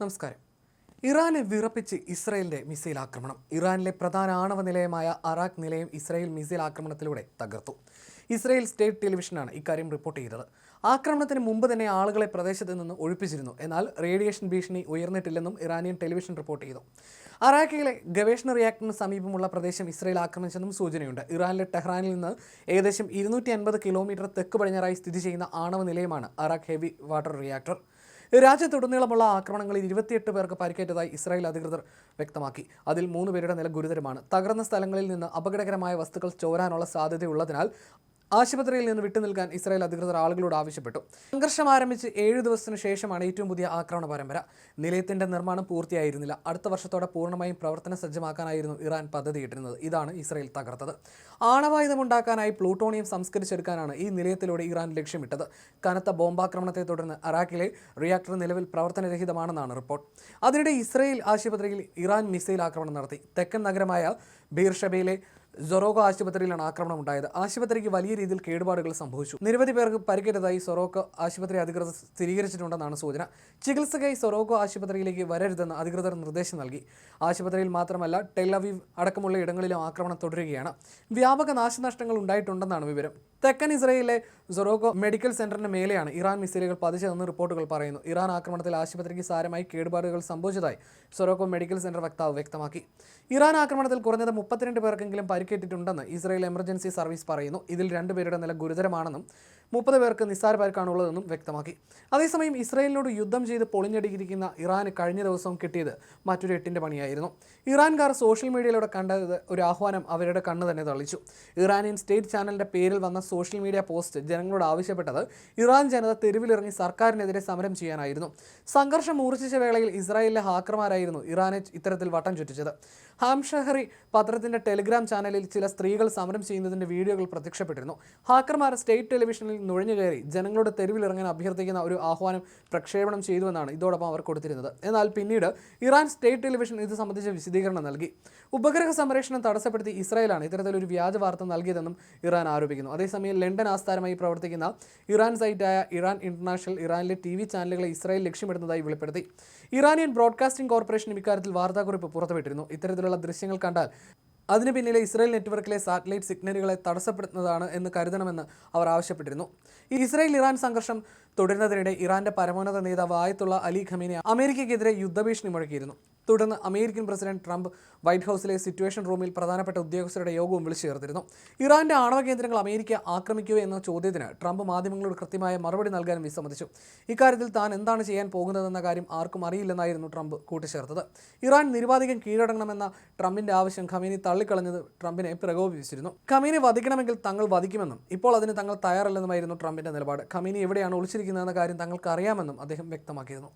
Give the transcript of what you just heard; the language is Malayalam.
നമസ്കാരം. ഇറാനെ വിറപ്പിച്ച് ഇസ്രയേലിന്റെ മിസൈൽ ആക്രമണം. ഇറാനിലെ പ്രധാന ആണവ നിലയമായ അറാഖ് നിലയം ഇസ്രയേൽ മിസൈൽ ആക്രമണത്തിലൂടെ തകർത്തു. ഇസ്രയേൽ സ്റ്റേറ്റ് ടെലിവിഷനാണ് ഇക്കാര്യം റിപ്പോർട്ട് ചെയ്തത്. ആക്രമണത്തിന് മുമ്പ് തന്നെ ആളുകളെ പ്രദേശത്ത് നിന്ന് ഒഴിപ്പിച്ചിരുന്നു. എന്നാൽ റേഡിയേഷൻ ഭീഷണി ഉയർന്നിട്ടില്ലെന്നും ഇറാനിയൻ ടെലിവിഷൻ റിപ്പോർട്ട് ചെയ്തു. അറാഖിലെ ഗവേഷണ റിയാക്ടറിന് സമീപമുള്ള പ്രദേശം ഇസ്രയേൽ ആക്രമിച്ചെന്നും സൂചനയുണ്ട്. ഇറാനിലെ ടെഹ്റാനിൽ നിന്ന് ഏകദേശം ഇരുന്നൂറ്റി അൻപത് കിലോമീറ്റർ തെക്ക് പടിഞ്ഞാറായി സ്ഥിതി ചെയ്യുന്ന ആണവ നിലയമാണ് അറാഖ് ഹെവി വാട്ടർ റിയാക്ടർ. രാജ്യത്തുടനീളമുള്ള ആക്രമണങ്ങളിൽ ഇരുപത്തിയെട്ട് പേർക്ക് പരിക്കേറ്റതായി ഇസ്രായേൽ അധികൃതർ വ്യക്തമാക്കി. അതിൽ മൂന്ന് പേരുടെ നില ഗുരുതരമാണ്. തകർന്ന സ്ഥലങ്ങളിൽ നിന്ന് അപകടകരമായ വസ്തുക്കൾ ചോരാനുള്ള സാധ്യതയുള്ളതിനാൽ ആശുപത്രിയിൽ നിന്ന് വിട്ടുനിൽക്കാൻ ഇസ്രായേൽ അധികൃതർ ആളുകളോട് ആവശ്യപ്പെട്ടു. സംഘർഷം ആരംഭിച്ച് ഏഴു ദിവസത്തിനു ശേഷമാണ് ഏറ്റവും പുതിയ ആക്രമണ പരമ്പര. നിലയത്തിന്റെ നിർമ്മാണം പൂർത്തിയായിരുന്നില്ല. അടുത്ത വർഷത്തോടെ പൂർണമായും പ്രവർത്തന സജ്ജമാക്കാനായിരുന്നു ഇറാൻ പദ്ധതിയിട്ടിരുന്നത്. ഇതാണ് ഇസ്രായേൽ തകർത്തത്. ആണവായുധമുണ്ടാക്കാനായി പ്ലൂട്ടോണിയം സംസ്കരിച്ചെടുക്കാനാണ് ഈ നിലയത്തിലൂടെ ഇറാൻ ലക്ഷ്യമിട്ടത്. കനത്ത ബോംബാക്രമണത്തെ തുടർന്ന് അറാഖിലെ റിയാക്ടർ നിലവിൽ പ്രവർത്തനരഹിതമാണെന്നാണ് റിപ്പോർട്ട്. അതിനിടെ ഇസ്രായേൽ ആശുപത്രിയിൽ ഇറാൻ മിസൈൽ ആക്രമണം നടത്തി. തെക്കൻ നഗരമായ ബീർഷബയിലെ സൊറോക്കോ ആശുപത്രിയിലാണ് ആക്രമണം ഉണ്ടായത് ആശുപത്രിക്ക് വലിയ രീതിയിൽ കേടുപാടുകൾ സംഭവിച്ചു. നിരവധി പേർക്ക് പരിക്കേറ്റതായി സൊറോക്കോ ആശുപത്രി അധികൃതർ സ്ഥിരീകരിച്ചിട്ടുണ്ടെന്നാണ് സൂചന. ചികിത്സയ്ക്കായി സൊറോക്കോ ആശുപത്രിയിലേക്ക് വരരുതെന്ന് അധികൃതർ നിർദ്ദേശം നൽകി. ആശുപത്രിയിൽ മാത്രമല്ല ടെലവീവ് അടക്കമുള്ള ഇടങ്ങളിലും ആക്രമണം തുടരുകയാണ്. വ്യാപക നാശനഷ്ടങ്ങൾ ഉണ്ടായിട്ടുണ്ടെന്നാണ് വിവരം. തെക്കൻ ഇസ്രയേലിലെ സൊറോക്കോ മെഡിക്കൽ സെന്ററിന് മേലെയാണ് ഇറാൻ മിസൈലുകൾ പതിച്ചതെന്ന് റിപ്പോർട്ടുകൾ പറയുന്നു. ഇറാൻ ആക്രമണത്തിൽ ആശുപത്രിക്ക് സാരമായി കേടുപാടുകൾ സംഭവിച്ചതായി സൊറോക്കോ മെഡിക്കൽ സെന്റർ വക്താവ് വ്യക്തമാക്കി. ഇറാൻ ആക്രമണത്തിൽ കുറഞ്ഞത് മുപ്പത്തിരണ്ട് പേർക്കെങ്കിലും പരിക്കേറ്റിട്ടുണ്ടെന്ന് ഇസ്രായേൽ എമർജൻസി സർവീസ് പറയുന്നു. ഇതിൽ രണ്ടുപേരുടെ നില ഗുരുതരമാണെന്നും മുപ്പത് പേർക്ക് നിസ്സാര പരിക്കാണുള്ളതെന്നും വ്യക്തമാക്കി. അതേസമയം ഇസ്രായേലിനോട് യുദ്ധം ചെയ്ത് പൊളിഞ്ഞടിയിരിക്കുന്ന ഇറാന് കഴിഞ്ഞ ദിവസം കിട്ടിയത് മറ്റൊരു എട്ടിന്റെ പണിയായിരുന്നു. ഇറാൻകാർ സോഷ്യൽ മീഡിയയിലൂടെ കണ്ടത് ഒരു ആഹ്വാനം അവരുടെ കണ്ണ് തന്നെ തള്ളിച്ചു. ഇറാനിയൻ സ്റ്റേറ്റ് ചാനലിന്റെ പേരിൽ വന്ന സോഷ്യൽ മീഡിയ പോസ്റ്റ് ജനങ്ങളോട് ആവശ്യപ്പെട്ടത് ഇറാൻ ജനത തെരുവിലിറങ്ങി സർക്കാരിനെതിരെ സമരം ചെയ്യാനായിരുന്നു. സംഘർഷം മൂർച്ഛിച്ച വേളയിൽ ഇസ്രായേലിലെ ഹാക്കർമാരായിരുന്നു ഇറാനെ ഇത്തരത്തിൽ വട്ടം ചുറ്റിച്ചത്. ഹാംഷഹറി പത്രത്തിന്റെ ടെലിഗ്രാം ചാനലിൽ ചില സ്ത്രീകൾ സമരം ചെയ്യുന്നതിന്റെ വീഡിയോകൾ പ്രത്യക്ഷപ്പെട്ടിരുന്നു. ഹാക്കർമാർ സ്റ്റേറ്റ് ടെലിവിഷനിൽ നുഴഞ്ഞു കയറി ജനങ്ങളുടെ തെരുവിലിറങ്ങാൻ അഭ്യർത്ഥിക്കുന്ന ഒരു ആഹ്വാനം പ്രക്ഷേപണം ചെയ്തുവെന്നാണ് ഇതോടൊപ്പം അവർ കൊടുത്തിരുന്നത്. എന്നാൽ പിന്നീട് ഇറാൻ സ്റ്റേറ്റ് ടെലിവിഷൻ ഇത് സംബന്ധിച്ച വിശദീകരണം നൽകി. ഉപഗ്രഹ സംരക്ഷണം തടസ്സപ്പെടുത്തി ഇസ്രായേലാണ് ഇത്തരത്തിലൊരു വ്യാജ വാർത്ത നൽകിയതെന്നും ഇറാൻ ആരോപിക്കുന്നു. അതേസമയം ലണ്ടൻ ആസ്ഥാനമായി പ്രവർത്തിക്കുന്ന ഇറാൻ സൈറ്റായ ഇറാൻ ഇന്റർനാഷണൽ ഇറാനിലെ ടി വി ചാനലുകളെ ഇസ്രായേൽ ലക്ഷ്യമിടുന്നതായി വെളിപ്പെടുത്തി. ഇറാനിയൻ ബ്രോഡ്കാസ്റ്റിംഗ് കോർപ്പറേഷൻ ഇക്കാര്യത്തിൽ വാർത്താക്കുറിപ്പ് പുറത്തുവിട്ടിരുന്നു. ഇത്തരത്തിലുള്ള ദൃശ്യങ്ങൾ കണ്ടാൽ അതിന് പിന്നിലെ ഇസ്രായേൽ നെറ്റ്വർക്കിലെ സാറ്റലൈറ്റ് സിഗ്നലുകളെ തടസ്സപ്പെടുത്തുന്നതാണ് എന്ന് കരുതണമെന്ന് അവർ ആവശ്യപ്പെട്ടിരുന്നു. ഈ ഇസ്രായേൽ ഇറാൻ സംഘർഷം തുടരുന്നതിനിടെ ഇറാന്റെ പരമോന്നത നേതാവ് ആയത്തുള്ള അലി ഖമീനെ അമേരിക്കയ്ക്കെതിരെ യുദ്ധഭീഷണി മുഴക്കിയിരുന്നു. തുടർന്ന് അമേരിക്കൻ പ്രസിഡന്റ് ട്രംപ് വൈറ്റ് ഹൗസിലെ സിറ്റുവേഷൻ റൂമിൽ പ്രധാനപ്പെട്ട ഉദ്യോഗസ്ഥരുടെ യോഗവും വിളിച്ചു ചേർത്തിരുന്നു ഇറാന്റെ ആണവ കേന്ദ്രങ്ങൾ അമേരിക്ക ആക്രമിക്കുമോ എന്ന ചോദ്യത്തിന് ട്രംപ് മാധ്യമങ്ങളോട് കൃത്യമായ മറുപടി നൽകാനും വിസമ്മതിച്ചു. ഇക്കാര്യത്തിൽ താൻ എന്താണ് ചെയ്യാൻ പോകുന്നതെന്ന കാര്യം ആർക്കും അറിയില്ലെന്നായിരുന്നു ട്രംപ് കൂട്ടിച്ചേർത്തത്. ഇറാൻ നിരുപാധികം കീഴടങ്ങണമെന്ന ട്രംപിന്റെ ആവശ്യം ഖമീനി തള്ളിക്കളഞ്ഞത് ട്രംപിനെ പ്രകോപിപ്പിച്ചിരുന്നു. ഖമീനെ വധിക്കണമെങ്കിൽ തങ്ങൾ വധിക്കുമെന്നും ഇപ്പോൾ അതിന് തങ്ങൾ തയ്യാറല്ലെന്നുമായിരുന്നു ട്രംപിന്റെ നിലപാട്. ഖമീനി എവിടെയാണ് ഒളിച്ചിരിക്കുന്നതെന്ന കാര്യം തങ്ങൾക്ക് അറിയാമെന്നും അദ്ദേഹം വ്യക്തമാക്കിയിരുന്നു.